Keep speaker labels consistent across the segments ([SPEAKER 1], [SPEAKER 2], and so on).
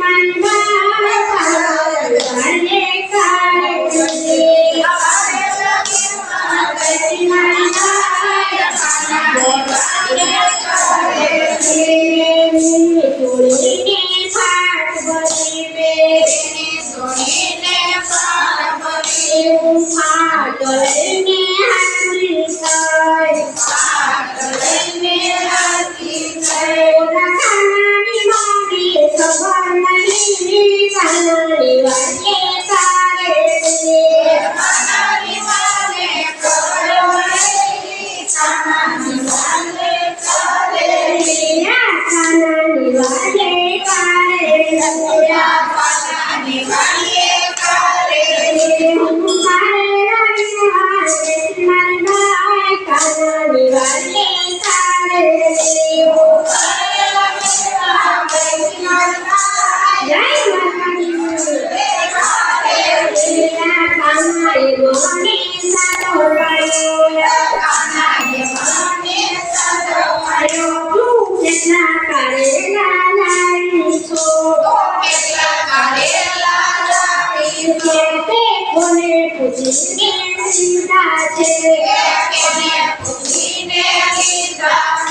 [SPEAKER 1] मान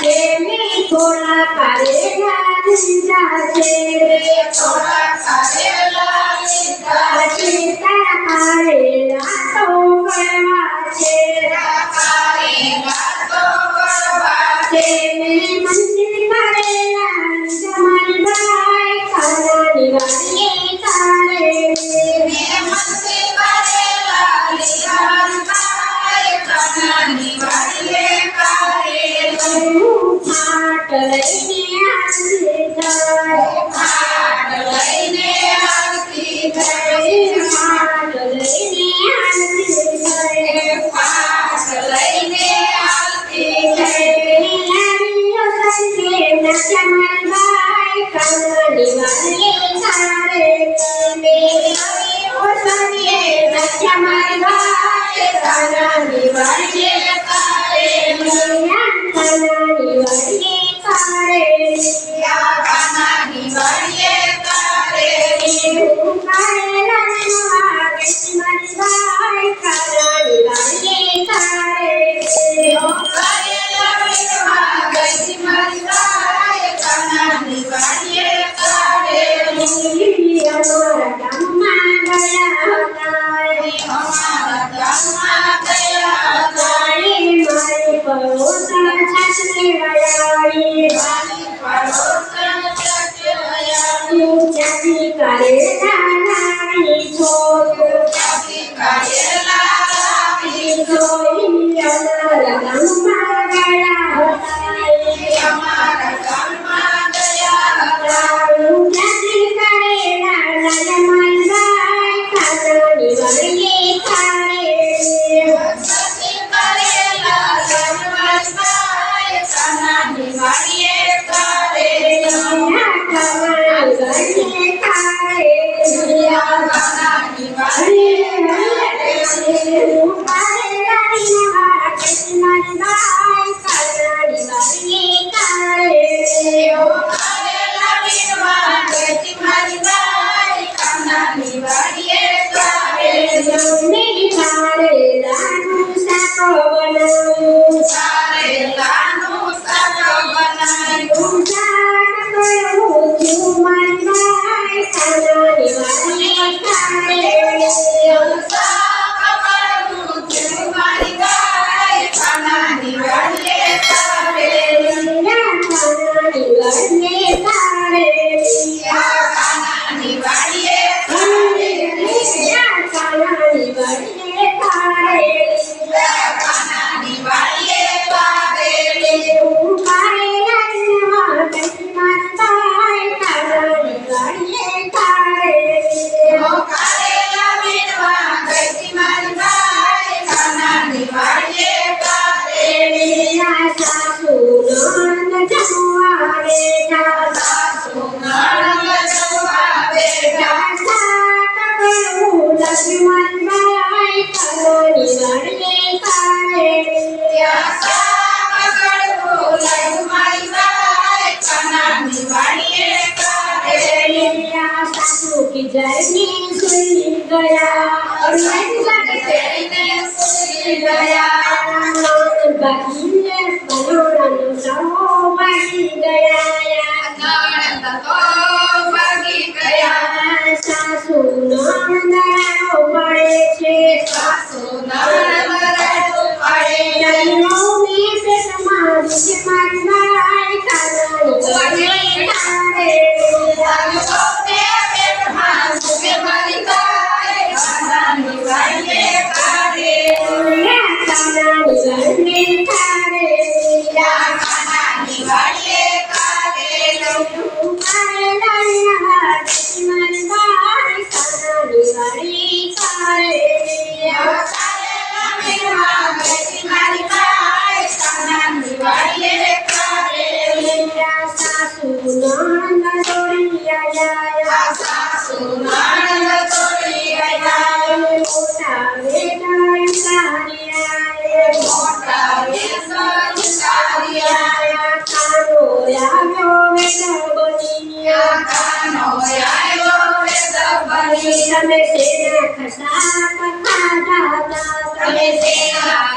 [SPEAKER 1] प्रेमी कोला करे राज राजे Para ગયા અરુણાચલ લાગે
[SPEAKER 2] ગયા
[SPEAKER 1] બાકીને મનોરંજન સહો છે તમે સેના ખસા કરતા હતા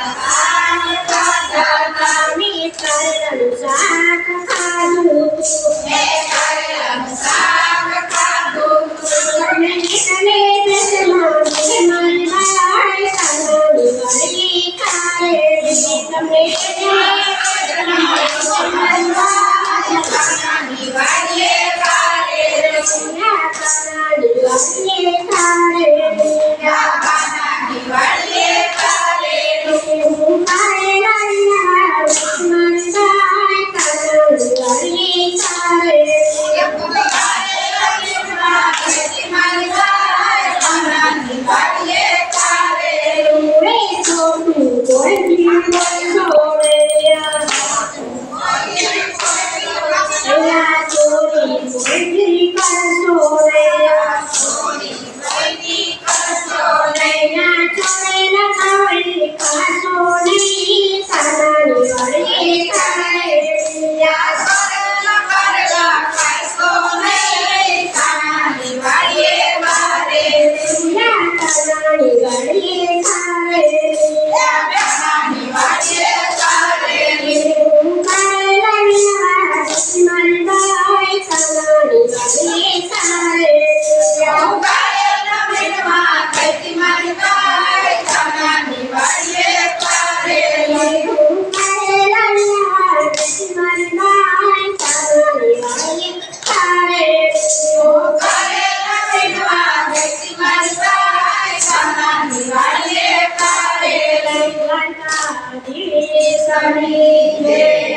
[SPEAKER 1] Yeah.